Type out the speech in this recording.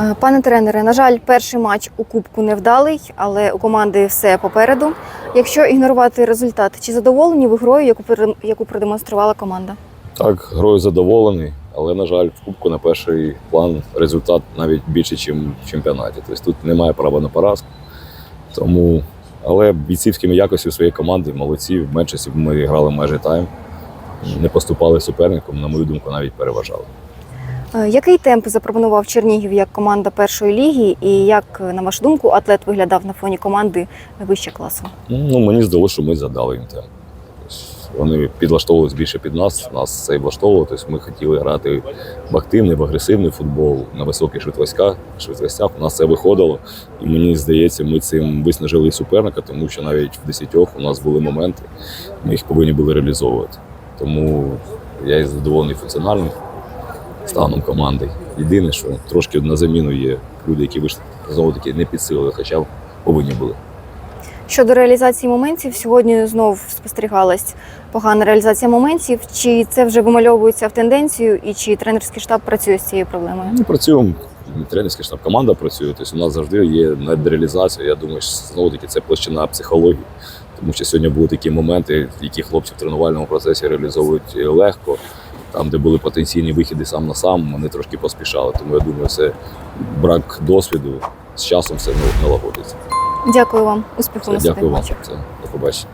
Е, Пане тренере, на жаль, перший матч у Кубку невдалий, але у команди все попереду. Якщо ігнорувати результат, чи задоволені ви грою, яку яку продемонструвала команда? Так, грою задоволений, але, на жаль, в Кубку на перший план результат навіть більше, ніж в чемпіонаті. Тобто тут немає права на поразку. Тому, але бійцівськими якостями своєї команди молодці. В меншості ми грали майже тайм. Не поступали суперником, на мою думку, навіть переважали. Е, Який темп запропонував Чернігів як команда першої ліги, і як, на вашу думку, атлет виглядав на фоні команди вище класу? Ну, мені здалося, що ми задали їм темп. Тобто Вони підлаштовувались більше під нас, нас це і влаштовувало. Тобто ми хотіли грати в активний, в агресивний футбол на високих швидкостях. швидкостях. У нас це виходило. І мені здається, ми цим виснажили суперника, тому що навіть в десятьох у нас були моменти, ми їх повинні були реалізовувати. Тому я і задоволений функціональним станом команди. Єдине, що трошки на заміну є люди, які вийшли знову таки не підсилили, хоча повинні були. Щодо реалізації моментів, сьогодні знов спостерігалась погана реалізація моментів. Чи це вже вимальовується в тенденцію, і чи тренерський штаб працює з цією проблемою? Ми працюємо, тренерський штаб, команда працює. Тобто у нас завжди є надреалізація. Я думаю, що знову таки це площина психології. Тому що сьогодні були такі моменти, які хлопці в тренувальному процесі реалізовують легко. Там, де були потенційні вихіди сам на сам, вони трошки поспішали. Тому я думаю, це брак досвіду. З часом все налагодиться. Дякую вам, успіху Все, на дякую вам. Все, до побачення.